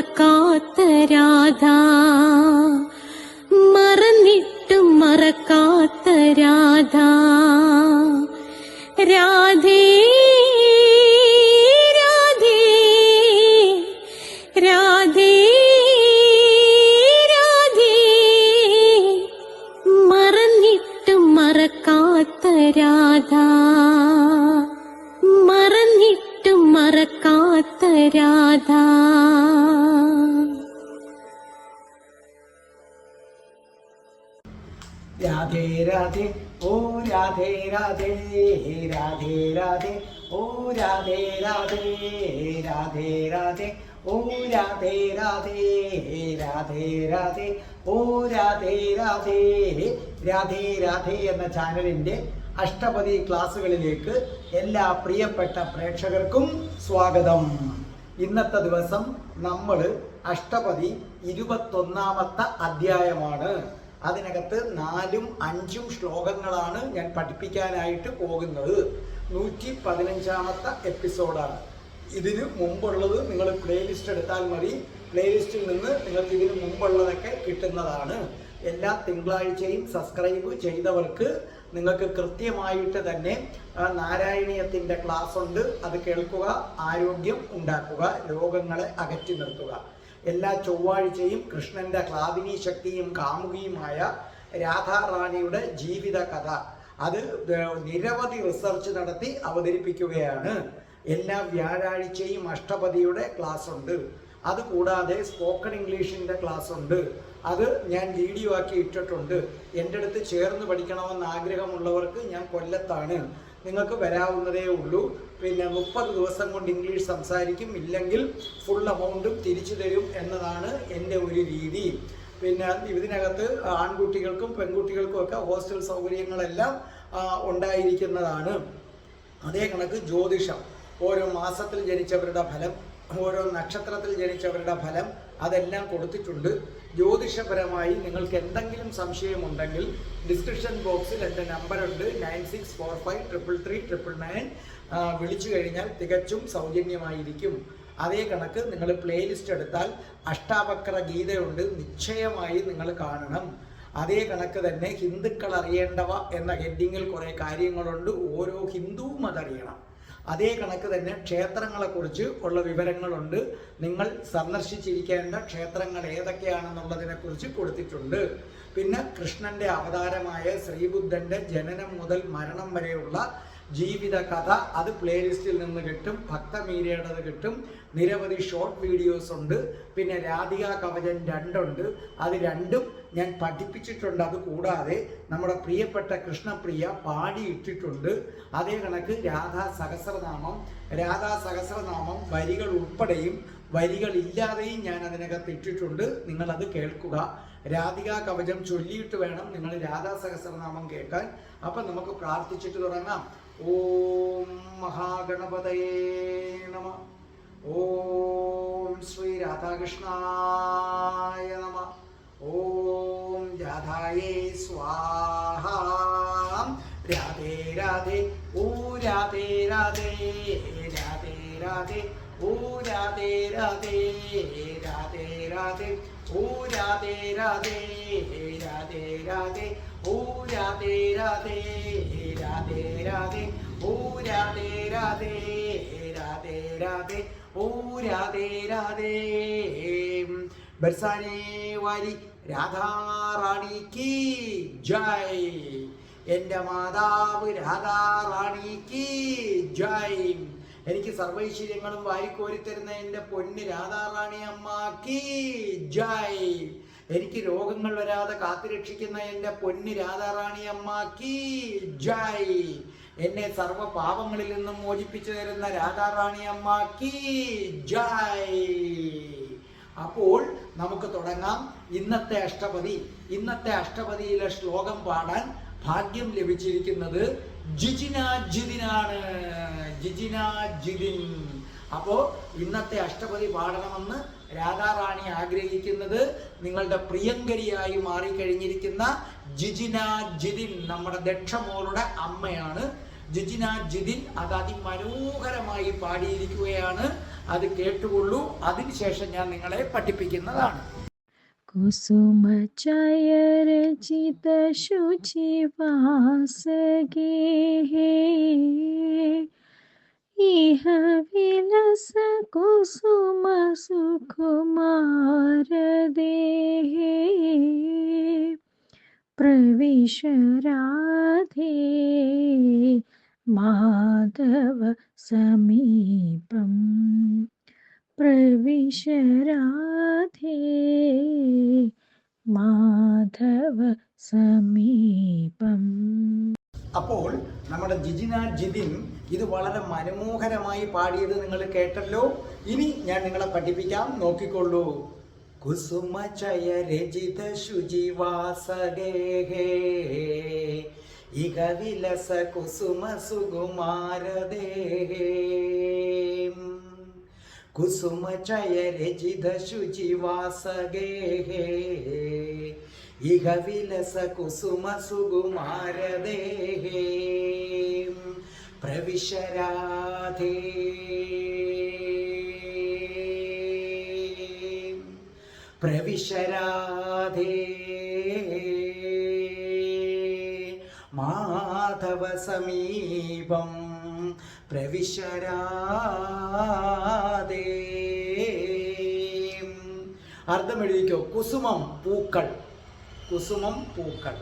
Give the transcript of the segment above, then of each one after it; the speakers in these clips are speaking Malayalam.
कात राधा രാധേ രാധേ ഓ രാധേ രാധേ രാധേ രാധേ ഓ രാധേ രാധേ രാധേ രാധേ ഓ രാധേ രാധേ രാധേ രാധേ ഓ രാധേ രാധേ രാധേ രാധേ എന്ന ചാനലിന്റെ അഷ്ടപതി ക്ലാസ്സുകളിലേക്ക് എല്ലാ പ്രിയപ്പെട്ട പ്രേക്ഷകർക്കും സ്വാഗതം ഇന്നത്തെ ദിവസം നമ്മൾ അഷ്ടപതി ഇരുപത്തൊന്നാമത്തെ അധ്യായമാണ് അതിനകത്ത് നാലും അഞ്ചും ശ്ലോകങ്ങളാണ് ഞാൻ പഠിപ്പിക്കാനായിട്ട് പോകുന്നത്. നൂറ്റി പതിനഞ്ചാമത്തെ എപ്പിസോഡാണ്. ഇതിന് മുമ്പുള്ളത് നിങ്ങൾ പ്ലേലിസ്റ്റ് എടുത്താൽ മതി. പ്ലേലിസ്റ്റിൽ നിന്ന് നിങ്ങൾക്ക് ഇതിന് മുമ്പുള്ളതൊക്കെ കിട്ടുന്നതാണ്. എല്ലാ തിങ്കളാഴ്ചയും സബ്സ്ക്രൈബ് ചെയ്തവർക്ക് നിങ്ങൾക്ക് കൃത്യമായിട്ട് തന്നെ നാരായണീയത്തിന്റെ ക്ലാസ് ഉണ്ട്. അത് കേൾക്കുക ആരോഗ്യം ഉണ്ടാക്കുക രോഗങ്ങളെ അകറ്റി നിർത്തുക. എല്ലാ ചൊവ്വാഴ്ചയും കൃഷ്ണന്റെ ക്ലാവിനി ശക്തിയും കാമുകിയുമായ രാധാറാണിയുടെ ജീവിത കഥ അത് നിരവധി റിസർച്ച് നടത്തി അവതരിപ്പിക്കുകയാണ്. എല്ലാ വ്യാഴാഴ്ചയും അഷ്ടപതിയുടെ ക്ലാസ് ഉണ്ട് അതുകൂടാതെ സ്പോക്കൺ ഇംഗ്ലീഷിന്റെ ക്ലാസ് ഉണ്ട് അത് ഞാൻ വീഡിയോ ആക്കി ഇട്ടിട്ടുണ്ട്. എന്റെ അടുത്ത് ചേർന്ന് പഠിക്കണമെന്ന് ആഗ്രഹമുള്ളവർക്ക് ഞാൻ കൊല്ലത്താണ്. നിങ്ങൾക്ക് വരാവുന്നതേ ഉള്ളൂ. പിന്നെ മുപ്പത് ദിവസം കൊണ്ട് ഇംഗ്ലീഷ് സംസാരിക്കും. ഇല്ലെങ്കിൽ ഫുൾ എമൗണ്ടും തിരിച്ചു തരും എന്നതാണ് എന്റെ ഒരു രീതി. പിന്നെ ഇതിനകത്ത് ആൺകുട്ടികൾക്കും പെൺകുട്ടികൾക്കും ഒക്കെ ഹോസ്റ്റൽ സൗകര്യങ്ങളെല്ലാം ഉണ്ടായിരിക്കുന്നതാണ്. അതേ കണക്ക് ജ്യോതിഷം. ഓരോ മാസത്തിൽ ജനിച്ചവരുടെ ഫലം ഓരോ നക്ഷത്രത്തിൽ ജനിച്ചവരുടെ ഫലം അതെല്ലാം കൊടുത്തിട്ടുണ്ട്. ജ്യോതിഷപരമായി നിങ്ങൾക്ക് എന്തെങ്കിലും സംശയമുണ്ടെങ്കിൽ ഡിസ്ക്രിപ്ഷൻ ബോക്സിൽ എന്റെ നമ്പറുണ്ട് nine six four five triple three triple nine. വിളിച്ചു കഴിഞ്ഞാൽ തികച്ചും സൗജന്യമായിരിക്കും. അതേ കണക്ക് നിങ്ങൾ പ്ലേലിസ്റ്റ് എടുത്താൽ അഷ്ടാവക്ര ഗീതയുണ്ട്. നിശ്ചയമായി നിങ്ങൾ കാണണം. അതേ കണക്ക് തന്നെ ഹിന്ദുക്കൾ അറിയേണ്ടവ എന്ന ഹെഡിങ്ങിൽ കുറേ കാര്യങ്ങളുണ്ട്. ഓരോ ഹിന്ദുവും അതറിയണം. അതേ കണക്ക് തന്നെ ക്ഷേത്രങ്ങളെക്കുറിച്ച് ഉള്ള വിവരങ്ങളുണ്ട്. നിങ്ങൾ സന്ദർശിച്ചിരിക്കേണ്ട ക്ഷേത്രങ്ങൾ ഏതൊക്കെയാണെന്നുള്ളതിനെക്കുറിച്ച് കൊടുത്തിട്ടുണ്ട്. പിന്നെ കൃഷ്ണന്റെ അവതാരമായ ശ്രീബുദ്ധന്റെ ജനനം മുതൽ മരണം വരെയുള്ള ജീവിത കഥ അത് പ്ലേലിസ്റ്റിൽ നിന്ന് കിട്ടും ഭക്തമീരയുടേത് കിട്ടും. നിരവധി ഷോർട്ട് വീഡിയോസ് ഉണ്ട്. പിന്നെ രാധിക കവചൻ രണ്ടുണ്ട്. അത് രണ്ടും ഞാൻ പഠിപ്പിച്ചിട്ടുണ്ട് അത് കൂടാതെ നമ്മുടെ പ്രിയപ്പെട്ട കൃഷ്ണപ്രിയ പാടിയിട്ടിട്ടുണ്ട്. അതേ കണക്ക് രാധാ സഹസ്രനാമം രാധാ സഹസ്രനാമം വരികൾ ഉൾപ്പെടെയും വരികളില്ലാതെയും ഞാൻ അതിനകത്ത് ഇട്ടിട്ടുണ്ട്. നിങ്ങളത് കേൾക്കുക. രാധിക കവചം ചൊല്ലിയിട്ട് വേണം നിങ്ങൾ രാധാ സഹസ്രനാമം കേൾക്കാൻ. അപ്പം നമുക്ക് പ്രാർത്ഥിച്ചിട്ട് തുടങ്ങാം. ഓം മഹാഗണപതയേ നമ. ഓം ശ്രീ രാധാകൃഷ്ണായ നമ. ഓം രാധായേ സ്വാഹ രാധേ രാധേ ഓ രാധേ രാധേ രാധേ രാധേ ഓ രാധേ രാധേ രാധേ രാധേ ഓ രാധേ രാധേ രാധേ രാധേ ഓ രാധേ രാധേ രാധേ രാധേ ഓ രാധേ രാധേ രാധേ രാധേ ഓ രാധേ രാധേ ബർസാനെ വാരി രാധാറാണി കി ജയ്. എന്റെ മാതാവ് രാധാറാണിക്ക് ജയ്. എനിക്ക് സർവൈശ്വര്യങ്ങളും വാരിക്കോരിത്തരുന്ന എന്റെ പൊന്ന് രാധാറാണി അമ്മ കി ജയ്. എനിക്ക് രോഗങ്ങൾ വരാതെ കാത്തുരക്ഷിക്കുന്ന എന്റെ പൊന്ന് രാധാറാണി അമ്മ കി ജയ്. എന്നെ സർവ പാപങ്ങളിൽ നിന്നും മോചിപ്പിച്ചു തരുന്ന രാധാറാണി അമ്മ കി ജയ്. അപ്പോൾ നമുക്ക് തുടങ്ങാം. ഇന്നത്തെ അഷ്ടപതി. ഇന്നത്തെ അഷ്ടപതിയിലെ ശ്ലോകം പാടാൻ ഭാഗ്യം ലഭിച്ചിരിക്കുന്നത് ജിജിന ജിതിനാണ്. ജിജിന ജിതിൻ. അപ്പോ ഇന്നത്തെ അഷ്ടപതി പാടണമെന്ന് രാധാറാണി ആഗ്രഹിക്കുന്നത്. നിങ്ങളുടെ പ്രിയങ്കരിയായി മാറിക്കഴിഞ്ഞിരിക്കുന്ന ജിജിന ജിതിൻ നമ്മുടെ ദക്ഷമോളുടെ അമ്മയാണ്. ജിജിന ജിതിൻ അത് അതിമനോഹരമായി പാടിയിരിക്കുകയാണ്. അത് കേട്ടുകൊള്ളൂ. അതിനുശേഷം ഞാൻ നിങ്ങളെ പഠിപ്പിക്കുന്നതാണ്. കുസുമചയ രചിത ശുചിവാസകേ ഇഹ വിലസ കുസുമ സുകുമാരദേ പ്രവിശരാധേ മാധവ സമീപം പ്രവിശരാധേ. മാധവ സമീപം. അപ്പോൾ നമ്മുടെ ജിജിന ജിതിൻ ഇത് വളരെ മനോഹരമായി പാടിയത് നിങ്ങൾ കേട്ടല്ലോ. ഇനി ഞാൻ നിങ്ങളെ പഠിപ്പിക്കാം. നോക്കിക്കൊള്ളൂ. കുസുമചയ രചിത ശുചിവാസഗേഹേ ഇഹ വിലസ കുസുമ സുകുമാരദേഹേ കുസുമ ചയ രചിത ശുചിവാസഗേഹേ ഇഹ വിലസ കുസുമ സുകുമാരദേഹേ പ്രവിശരാധേ. മാധവ സമീപം പ്രവിശരാധേ അർത്ഥം എഴുതിക്കോ കുസുമം പൂക്കൾ. കുസുമം പൂക്കൾ.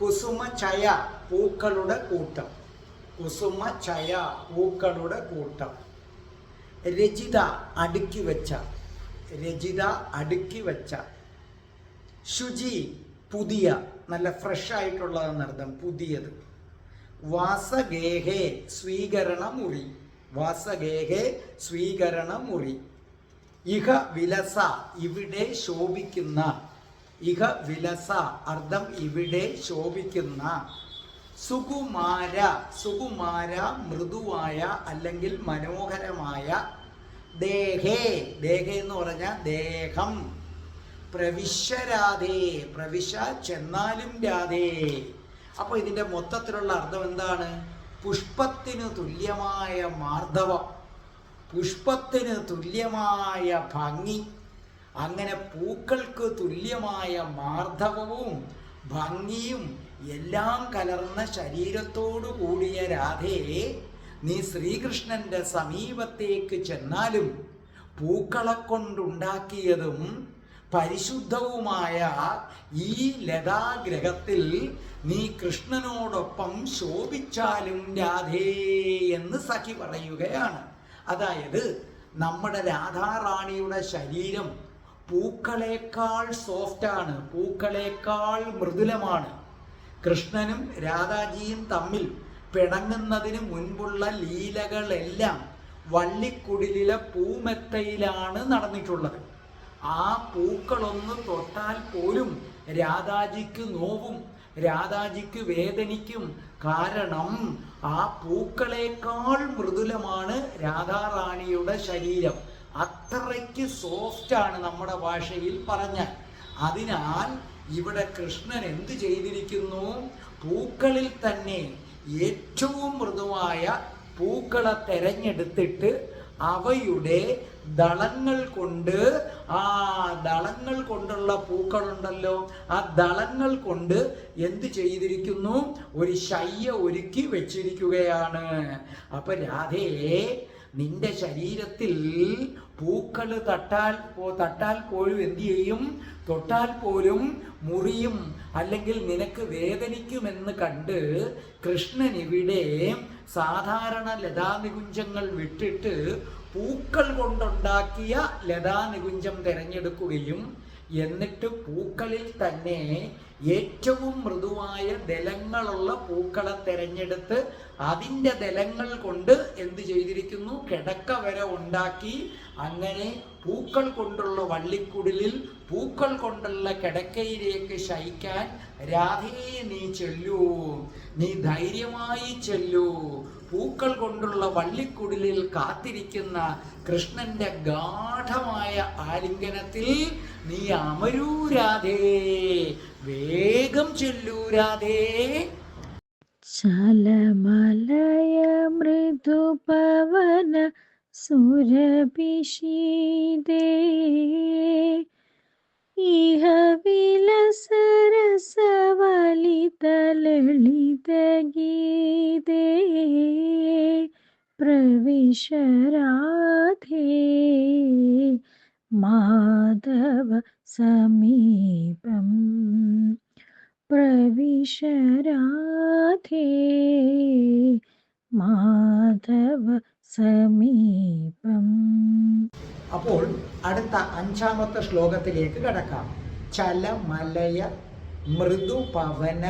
കുസുമ ചയ പൂക്കളുടെ കൂട്ടം. കുസുമ ചയ പൂക്കളുടെ കൂട്ടം. രചിത അടുക്കി വെച്ച. രചിത അടുക്കി വെച്ച. ശുചി പുതിയ. നല്ല ഫ്രഷ് ആയിട്ടുള്ളതെന്നർത്ഥം പുതിയത്. വാസഗേഹേ സ്വീകരണ മുറി വാസഗേഹേ സ്വീകരണ മുറി ഇഹ വിലസ ഇവിടെ ശോഭിക്കുന്ന. ഇഹ വിലസ അർത്ഥം ഇവിടെ ശോഭിക്കുന്ന. സുകുമാര സുകുമാര മൃദുവായ അല്ലെങ്കിൽ മനോഹരമായ ദേഹേ. ദേഹേ എന്ന് പറഞ്ഞാൽ ദേഹം. പ്രവിശ്വരാധേ പ്രവിശ ചെന്നാലും രാധേ. അപ്പോൾ ഇതിന്റെ മൊത്തത്തിലുള്ള അർത്ഥം എന്താണ്? പുഷ്പത്തിന് തുല്യമായ മാർദ്ദവം. പുഷ്പത്തിന് തുല്യമായ ഭംഗി. അങ്ങനെ പൂക്കൾക്ക് തുല്യമായ മാർദ്ദവവും ഭംഗിയും എല്ലാം കലർന്ന ശരീരത്തോടു കൂടിയ രാധയെ നീ ശ്രീകൃഷ്ണന്റെ സമീപത്തേക്ക് ചെന്നാലും പൂക്കളെ കൊണ്ടുണ്ടാക്കിയതും പരിശുദ്ധവുമായ ഈ ലതാഗ്രഹത്തിൽ നീ കൃഷ്ണനോടൊപ്പം ശോഭിച്ചാലും രാധേ എന്ന് സഖി പറയുകയാണ്. അതായത് നമ്മുടെ രാധാറാണിയുടെ ശരീരം പൂക്കളേക്കാൾ സോഫ്റ്റാണ് പൂക്കളേക്കാൾ മൃദുലമാണ്. കൃഷ്ണനും രാധാജിയും തമ്മിൽ പിണങ്ങുന്നതിന് മുൻപുള്ള ലീലകളെല്ലാം വള്ളിക്കുടിലിലെ പൂമെത്തയിലാണ് നടന്നിട്ടുള്ളത്. ആ പൂക്കളൊന്ന് തൊട്ടാൽ പോലും രാധാജിക്ക് നോവും രാധാജിക്ക് വേദനിക്കും. കാരണം ആ പൂക്കളേക്കാൾ മൃദുലമാണ് രാധാറാണിയുടെ ശരീരം. അത്രയ്ക്ക് സോഫ്റ്റാണ് നമ്മുടെ ഭാഷയിൽ പറഞ്ഞാൽ. അതിനാൽ ഇവിടെ കൃഷ്ണൻ എന്ത് ചെയ്തിരിക്കുന്നു? പൂക്കളിൽ തന്നെ ഏറ്റവും മൃദുവായ പൂക്കളെ തെരഞ്ഞെടുത്തിട്ട് അവയുടെ ദളങ്ങൾ കൊണ്ട് ആ ദളങ്ങൾ കൊണ്ടുള്ള പൂക്കളുണ്ടല്ലോ ആ ദളങ്ങൾ കൊണ്ട് എന്ത് ചെയ്തിരിക്കുന്നു? ഒരു ശയ്യ ഒരുക്കി വെച്ചിരിക്കുകയാണ്. അപ്പൊ രാധേ നിന്റെ ശരീരത്തിൽ പൂക്കൾ തട്ടാൽ തട്ടാൽ പോലും എന്തു ചെയ്യും? തൊട്ടാൽ പോലും മുറിയും അല്ലെങ്കിൽ നിനക്ക് വേദനിക്കുമെന്ന് കണ്ട് കൃഷ്ണൻ ഇവിടെ സാധാരണ ലതാനികുഞ്ചങ്ങൾ വിട്ടിട്ട് പൂക്കൾ കൊണ്ടുണ്ടാക്കിയ ലതാനികുഞ്ചം തിരഞ്ഞെടുക്കുകയും എന്നിട്ട് പൂക്കളിൽ തന്നെ ഏറ്റവും മൃദുവായ ദലങ്ങളുള്ള പൂക്കളെ തെരഞ്ഞെടുത്ത് അതിന്റെ ദലങ്ങൾ കൊണ്ട് എന്ത് ചെയ്തിരിക്കുന്നു? കിടക്ക വരെ ഉണ്ടാക്കി അങ്ങനെ പൂക്കൾ കൊണ്ടുള്ള വള്ളിക്കുടലിൽ പൂക്കൾ കൊണ്ടുള്ള കിടക്കയിലേക്ക് ശയിക്കാൻ രാധേ നീ ചെല്ലൂ. നീ ധൈര്യമായി ചെല്ലൂ. പൂക്കൾ കൊണ്ടുള്ള വള്ളിക്കുടിലിൽ കാത്തിരിക്കുന്ന കൃഷ്ണന്റെ ഗാഠമായ ആലിംഗനത്തിൽ നീ അമരൂരാധേ വേഗം ചെല്ലൂരാധേ ശലമലയ മൃദുപവന സുരഭിഷീദേ. ഇഹ വിലസരസവലിതലളിതഗീതേ പ്രവിശ രാധേ മാധവ സമീപം പ്രവിശ രാധേ മാധവ സമീപം അപ്പോൾ അടുത്ത അഞ്ചാമത്തെ ശ്ലോകത്തിലേക്ക് കടക്കാം. ചലമലയ മൃദുപവന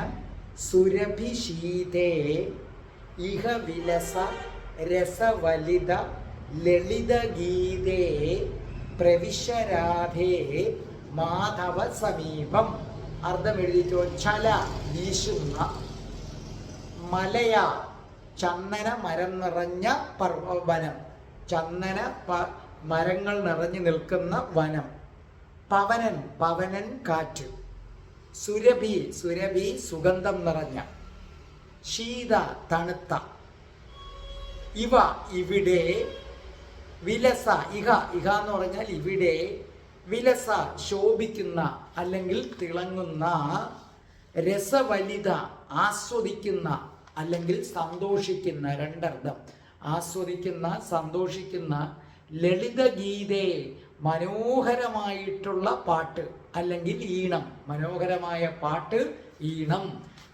സുരഭിശീതേ ഇഹ വിലസ രസവലിത ലളിതഗീതേ പ്രവിശരാധേ മാധവ സമീപം. അർത്ഥം എഴുതിയിട്ടോ ചല വീശുന്ന മലയ ചന്ദന മരം നിറഞ്ഞ പർവ വനം. ചന്ദന മരങ്ങൾ നിറഞ്ഞു നിൽക്കുന്ന വനം. പവനൻ പവനൻ കാറ്റ്. സുരഭി സുരഭി സുഗന്ധം നിറഞ്ഞ. ശീത തണുത്ത. ഇവ ഇവിടെ വിലസ ഇഹ ഇഹ എന്ന് പറഞ്ഞാൽ ഇവിടെ വിലസ ശോഭിക്കുന്ന അല്ലെങ്കിൽ തിളങ്ങുന്ന രസവലിത ആസ്വദിക്കുന്ന അല്ലെങ്കിൽ സന്തോഷിക്കുന്ന രണ്ടർത്ഥം. ആസ്വദിക്കുന്ന സന്തോഷിക്കുന്ന ലളിതഗീതേ മനോഹരമായിട്ടുള്ള പാട്ട് അല്ലെങ്കിൽ ഈണം. മനോഹരമായ പാട്ട് ഈണം.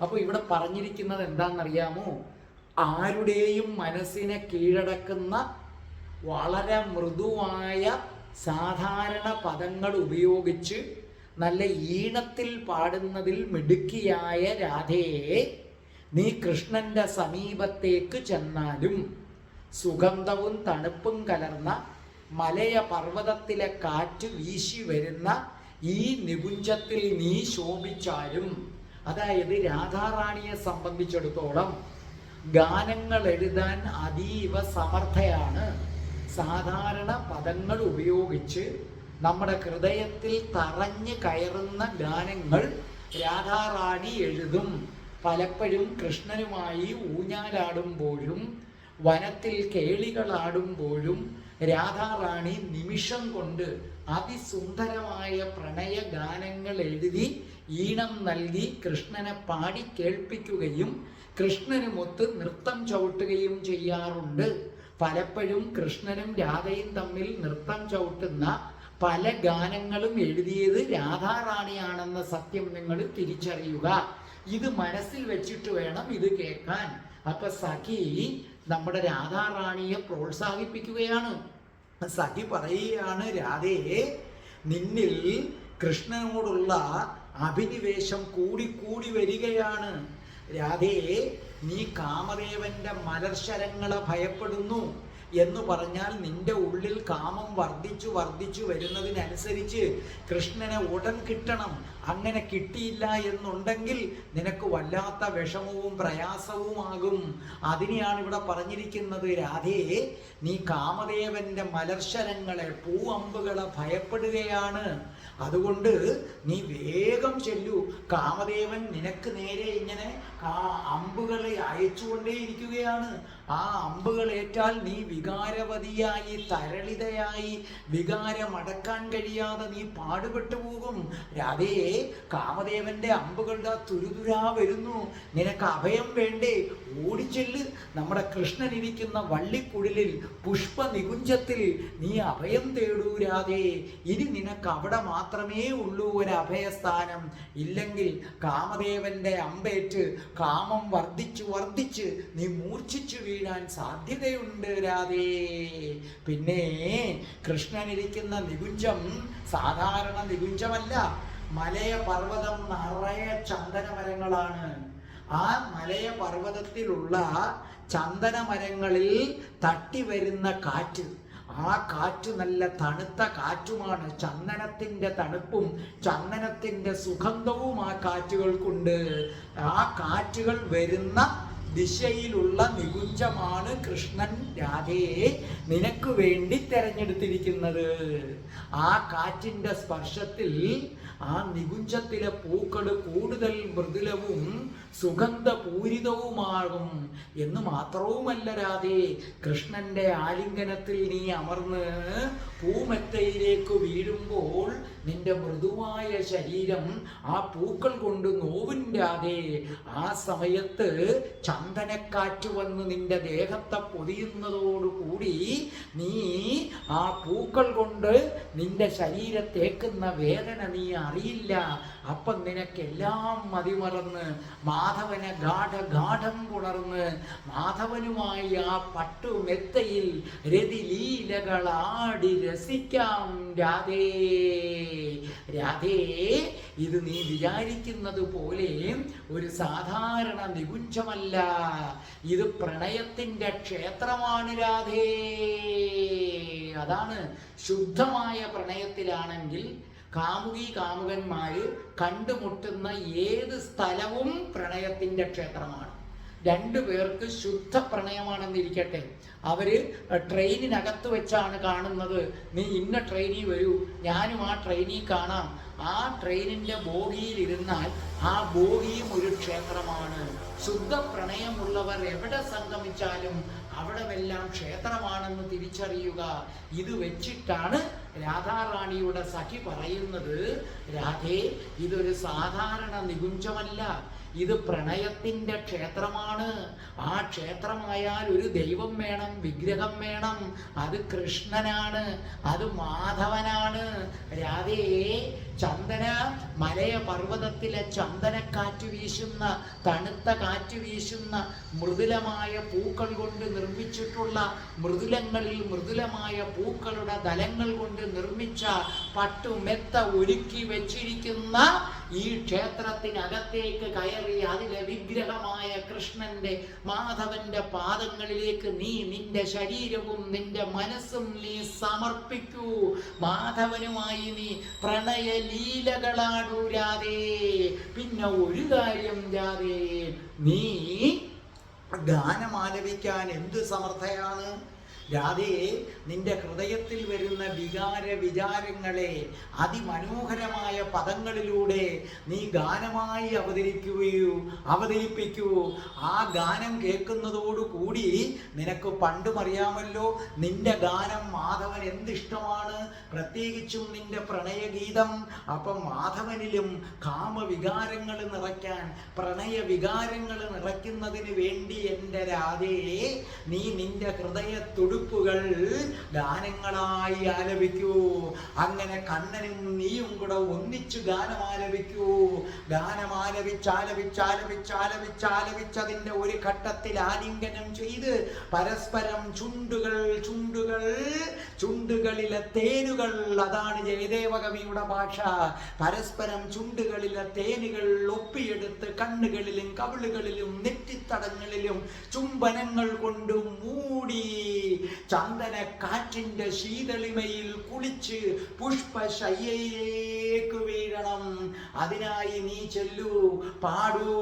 അപ്പോൾ ഇവിടെ പറഞ്ഞിരിക്കുന്നത് എന്താണെന്നറിയാമോ? ആരുടെയും മനസ്സിനെ കീഴടക്കുന്ന വളരെ മൃദുവായ സാധാരണ പദങ്ങൾ ഉപയോഗിച്ച് നല്ല ഈണത്തിൽ പാടുന്നതിൽ മിടുക്കിയായ രാധയെ നീ കൃഷ്ണന്റെ സമീപത്തേക്ക് ചെന്നാലും സുഗന്ധവും തണുപ്പും കലർന്ന മലയ പർവതത്തിലെ കാറ്റ് വീശി വരുന്ന ഈ നികുഞ്ചത്തിൽ നീ ശോഭിച്ചാലും അതായത് രാധാറാണിയെ സംബന്ധിച്ചിടത്തോളം ഗാനങ്ങൾ എഴുതാൻ അതീവ സമർത്ഥയാണ്. സാധാരണ പദങ്ങൾ ഉപയോഗിച്ച് നമ്മുടെ ഹൃദയത്തിൽ തറഞ്ഞു കയറുന്ന ഗാനങ്ങൾ രാധാറാണി എഴുതും. പലപ്പോഴും കൃഷ്ണനുമായി ഊഞ്ഞാലാടുമ്പോഴും വനത്തിൽ കേളികളാടുമ്പോഴും രാധാറാണി നിമിഷം കൊണ്ട് അതിസുന്ദരമായ പ്രണയ ഗാനങ്ങൾ എഴുതി ഈണം നൽകി കൃഷ്ണനെ പാടി കേൾപ്പിക്കുകയും കൃഷ്ണനുമൊത്ത് നൃത്തം ചവിട്ടുകയും ചെയ്യാറുണ്ട്. പലപ്പോഴും കൃഷ്ണനും രാധയും തമ്മിൽ നൃത്തം ചവിട്ടുന്ന പല ഗാനങ്ങളും എഴുതിയത് രാധാറാണിയാണെന്ന സത്യം നിങ്ങൾ തിരിച്ചറിയുക. ഇത് മനസ്സിൽ വെച്ചിട്ട് വേണം ഇത് കേൾക്കാൻ. അപ്പൊ സഖി നമ്മുടെ രാധാറാണിയെ പ്രോത്സാഹിപ്പിക്കുകയാണ്. സഖി പറയുകയാണ് രാധയെ നിന്നിൽ കൃഷ്ണനോടുള്ള അഭിനിവേശം കൂടിക്കൂടി വരികയാണ്. രാധയെ നീ കാമദേവന്റെ മലർശരങ്ങളെ ഭയപ്പെടുന്നു. എന്ന് പറഞ്ഞാൽ നിന്റെ ഉള്ളിൽ കാമം വർദ്ധിച്ചു വർദ്ധിച്ചു വരുന്നതിനനുസരിച്ച് കൃഷ്ണനെ ഉടൻ കിട്ടണം. അങ്ങനെ കിട്ടിയില്ല എന്നുണ്ടെങ്കിൽ നിനക്ക് വല്ലാത്ത വിഷമവും പ്രയാസവുമാകും. അതിനെയാണ് ഇവിടെ പറഞ്ഞിരിക്കുന്നത്. രാധേ നീ കാമദേവന്റെ മലർശരങ്ങളെ പൂവമ്പുകളെ ഭയപ്പെടുകയാണ്. അതുകൊണ്ട് നീ വേഗം ചെല്ലു. കാമദേവൻ നിനക്ക് നേരെ ഇങ്ങനെ ആ അമ്പുകളെ അയച്ചുകൊണ്ടേയിരിക്കുകയാണ് ആ അമ്പുകൾ ഏറ്റാൽ നീ വികാരവതിയായി തരളിതയായി വികാരം അടക്കാൻ കഴിയാതെ നീ പാടുപെട്ടു പോകും. രാധേ കാമദേവന്റെ അമ്പുകളുടെ തുരുതുരാ വരുന്നു. നിനക്ക് അഭയം വേണ്ടേ? ഓടിച്ചെല്ല്. നമ്മുടെ കൃഷ്ണൻ ഇരിക്കുന്ന വള്ളിക്കുഴലിൽ പുഷ്പ നികുഞ്ചത്തിൽ നീ അഭയം തേടൂ രാധേ. ഇനി നിനക്ക് അവിടെ മാത്രമേ ഉള്ളൂ ഒരു അഭയസ്ഥാനം. ഇല്ലെങ്കിൽ കാമദേവന്റെ അമ്പേറ്റ് കാമം വർദ്ധിച്ച് വർദ്ധിച്ച് നീ മൂർച്ഛിച്ചു വീഴാൻ സാധ്യതയുണ്ട് രാധേ. പിന്നെ കൃഷ്ണൻ ഇരിക്കുന്ന നികുഞ്ചം സാധാരണ നികുഞ്ചമല്ല മലയ പർവതം നിറയെ ചന്ദനമരങ്ങളാണ്. ആ മലയ പർവതത്തിലുള്ള ചന്ദനമരങ്ങളിൽ തട്ടി വരുന്ന കാറ്റ് ആ കാറ്റ് നല്ല തണുത്ത കാറ്റുമാണ്. ചന്ദനത്തിന്റെ തണുപ്പും ചന്ദനത്തിന്റെ സുഗന്ധവും ആ കാറ്റുകൾക്കുണ്ട്. ആ കാറ്റുകൾ വരുന്ന ദിശയിലുള്ള നികുഞ്ചമാണ് കൃഷ്ണൻ രാധയെ നിനക്ക് വേണ്ടി തെരഞ്ഞെടുത്തിരിക്കുന്നത്. ആ കാറ്റിന്റെ സ്പർശത്തിൽ ആ നികുഞ്ചത്തിലെ പൂക്കൾ കൂടുതൽ മൃദുലവും സുഗന്ധപൂരിതവുമാകും എന്ന് മാത്രവുമല്ല രാധേ കൃഷ്ണന്റെ ആലിംഗനത്തിൽ നീ അമർന്ന് പൂമെത്തയിലേക്ക് വീഴുമ്പോൾ നിന്റെ മൃദുവായ ശരീരം ആ പൂക്കൾ കൊണ്ട് നോവിന്റാതെ ആ സമയത്ത് ചന്ദനക്കാറ്റ് വന്ന് നിന്റെ ദേഹത്തെ പൊതിയുന്നതോടുകൂടി നീ ആ പൂക്കൾ കൊണ്ട് നിന്റെ ശരീരത്തേക്കുന്ന വേദന നീ അറിയില്ല. അപ്പം നിനക്കെല്ലാം മതിമറന്ന് മാധവനെ ഗാഠ ഗാഠം പുണർന്ന് മാധവനുമായി ആ പട്ടുമെത്തയിൽ രതിലീലകളാടി രസിക്കാം രാധേ. രാധേ ഇത് നീ വിചാരിക്കുന്നത് പോലെ ഒരു സാധാരണ നികുഞ്ചമല്ല. ഇത് പ്രണയത്തിന്റെ ക്ഷേത്രമാണ് രാധേ. അതാണ് ശുദ്ധമായ പ്രണയത്തിലാണെങ്കിൽ കാമുകി കാമുകന്മാര് കണ്ടുമുട്ടുന്ന ഏത് സ്ഥലവും പ്രണയത്തിന്റെ ക്ഷേത്രമാണ്. രണ്ടു പേർക്ക് ശുദ്ധ പ്രണയമാണെന്നിരിക്കട്ടെ. അവർ ട്രെയിനിനകത്ത് വെച്ചാണ് കാണുന്നത്. നീ ഇന്ന ട്രെയിനിൽ വരൂ. ഞാനും ആ ട്രെയിനിൽ കാണാം. ആ ട്രെയിനിന്റെ ബോഗിയിൽ ഇരുന്നാൽ ആ ബോഗിയും ഒരു ക്ഷേത്രമാണ്. ശുദ്ധ പ്രണയമുള്ളവർ എവിടെ സംഗമിച്ചാലും അവിടമെല്ലാം ക്ഷേത്രമാണെന്ന് തിരിച്ചറിയുക. ഇത് വെച്ചിട്ടാണ് രാധാറാണിയുടെ സഖി പറയുന്നത്. രാധേ ഇതൊരു സാധാരണ നികുഞ്ചമല്ല. ഇത് പ്രണയത്തിന്റെ ക്ഷേത്രമാണ്. ആ ക്ഷേത്രമായാൽ ഒരു ദൈവം വേണം വിഗ്രഹം വേണം. അത് കൃഷ്ണനാണ് അത് മാധവനാണ്. രാധയെ ചന്ദന മലയ പർവതത്തിലെ ചന്ദനക്കാറ്റ് വീശുന്ന തണുത്ത കാറ്റ് വീശുന്ന മൃദുലമായ പൂക്കൾ കൊണ്ട് നിർമ്മിച്ചിട്ടുള്ള മൃദുലങ്ങളിൽ മൃദുലമായ പൂക്കളുടെ ദലങ്ങൾ കൊണ്ട് നിർമ്മിച്ച പട്ടുമെത്ത ഒരുക്കി വെച്ചിരിക്കുന്ന ഈ ക്ഷേത്രത്തിനകത്തേക്ക് കയറി അതിലെ വിഗ്രഹമായ കൃഷ്ണന്റെ മാധവന്റെ പാദങ്ങളിലേക്ക് നീ നിന്റെ ശരീരവും നിന്റെ മനസ്സും നീ സമർപ്പിക്കൂ. മാധവനുമായി നീ പ്രണയ ലീലകളാടൂ രാധേ പിന്നെ ഒരു കാര്യം രാധേ നീ ഗാനം ആലപിക്കാൻ എന്ത് സമർത്ഥയാണ്? രാധയെ നിന്റെ ഹൃദയത്തിൽ വരുന്ന വികാര വിചാരങ്ങളെ അതിമനോഹരമായ പദങ്ങളിലൂടെ നീ ഗാനമായി അവതരിക്കുകയോ അവതരിപ്പിക്കൂ. ആ ഗാനം കേൾക്കുന്നതോടുകൂടി നിനക്ക് പണ്ടും അറിയാമല്ലോ നിന്റെ ഗാനം മാധവൻ എന്തിഷ്ടമാണ്? പ്രത്യേകിച്ചും നിന്റെ പ്രണയഗീതം. അപ്പം മാധവനിലും കാമവികാരങ്ങൾ നിറയ്ക്കാൻ പ്രണയ വികാരങ്ങൾ നിറയ്ക്കുന്നതിന് വേണ്ടി എന്റെ രാധയെ നീ നിന്റെ ഹൃദയ തുടുപ്പുകൾ ഗാനങ്ങളായി ആലപിക്കൂ. അങ്ങനെ കണ്ണനും നീയും കൂടെ ഒന്നിച്ചു ഗാനം ആലപിക്കൂ. ഗാനം ഒരു ഘട്ടത്തിൽ ആലിംഗനം ചെയ്ത് പരസ്പരം ചുണ്ടുകൾ ചുണ്ടുകൾ ചുണ്ടുകളിലെ തേനുകൾ അതാണ് ജയദേവ കവിയുടെ ഭാഷ. പരസ്പരം ചുണ്ടുകളിലെ തേനുകൾ ഒപ്പിയെടുത്ത് കണ്ണുകളിലും കവിളുകളിലും നെറ്റിത്തടങ്ങളിലും ചുംബനങ്ങൾ കൊണ്ട് മൂടി ചന്ദന കാറ്റിന്റെ ശീതളിമയിൽ കുളിച്ച് പുഷ്പശയ്യയിലേക്ക് വീഴണം. അതിനായി നീ ചെല്ലൂ പാടൂ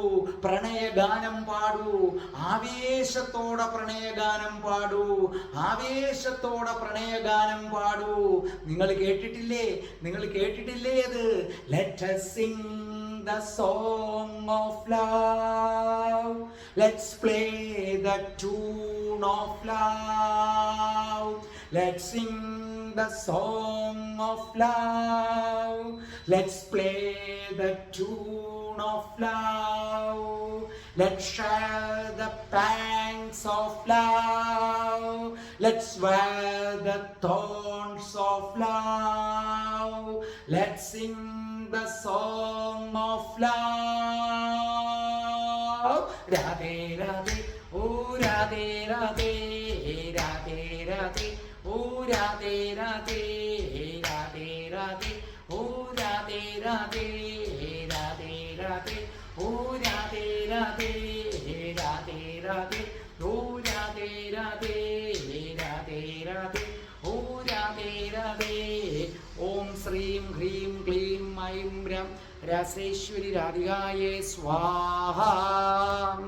പ്രണയഗാനം പാടൂ. ആവേശത്തോടെ പ്രണയഗാനം പാടൂ. ആവേശത്തോടെ പ്രണയഗാനം പാടൂ. നിങ്ങൾ കേട്ടിട്ടില്ലേ? നിങ്ങൾ കേട്ടിട്ടില്ലേ അത്? Let sing the song of love. Let's play the tune of love. Let's sing the song of love. Let's play the tune of love. Let's share the pangs of love. Let's wear the thorns of love. Let's sing the song of love. 세 슈리라리가예 스와하